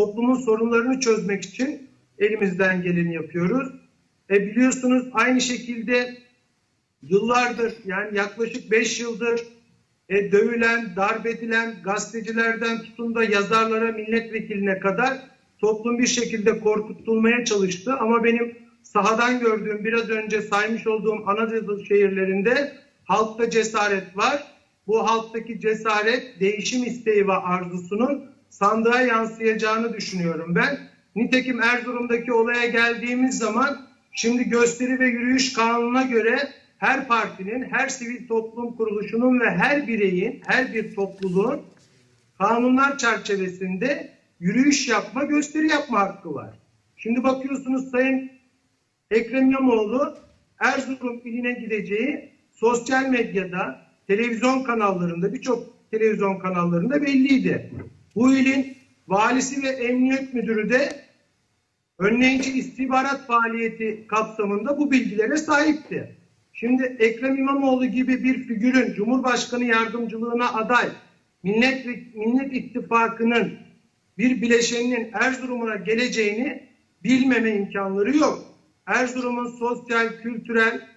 toplumun sorunlarını çözmek için elimizden geleni yapıyoruz. E biliyorsunuz aynı şekilde yıllardır yani yaklaşık 5 yıldır e, dövülen, darp edilen gazetecilerden tutun da yazarlara, milletvekiline kadar toplum bir şekilde korkutulmaya çalıştı. Ama benim sahadan gördüğüm biraz önce saymış olduğum Anadolu şehirlerinde halkta cesaret var. Bu halktaki cesaret değişim isteği ve arzusunun sandığa yansıyacağını düşünüyorum ben. Nitekim Erzurum'daki olaya geldiğimiz zaman şimdi gösteri ve yürüyüş kanununa göre her partinin, her sivil toplum kuruluşunun ve her bireyin, her bir topluluğun kanunlar çerçevesinde yürüyüş yapma, gösteri yapma hakkı var. Şimdi bakıyorsunuz Sayın Ekrem İmamoğlu Erzurum iline gideceği sosyal medyada, televizyon kanallarında, birçok televizyon kanallarında belliydi. Bu ilin valisi ve emniyet müdürü de önleyici istihbarat faaliyeti kapsamında bu bilgilere sahipti. Şimdi Ekrem İmamoğlu gibi bir figürün Cumhurbaşkanı yardımcılığına aday, Millet, Millet İttifakı'nın bir bileşeninin Erzurum'a geleceğini bilmeme imkanları yok. Erzurum'un sosyal, kültürel,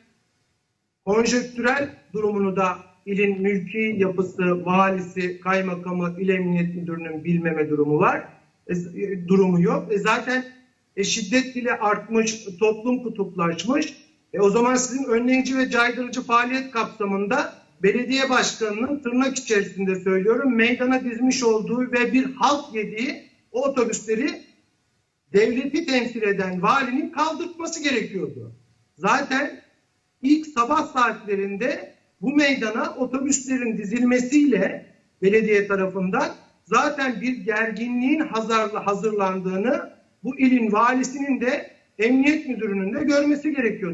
konjöktürel durumunu da ilin mülki yapısı, valisi, kaymakamı, il emniyet müdürünün bilmeme durumu var. E, durumu yok. E, zaten e, şiddet bile artmış, toplum kutuplaşmış. E, o zaman sizin önleyici ve caydırıcı faaliyet kapsamında belediye başkanının tırnak içerisinde söylüyorum meydana dizmiş olduğu ve bir halk yediği o otobüsleri devleti temsil eden valinin kaldırtması gerekiyordu. Zaten ilk sabah saatlerinde bu meydana otobüslerin dizilmesiyle belediye tarafından zaten bir gerginliğin hazırlandığını bu ilin valisinin de emniyet müdürünün de görmesi gerekiyordu.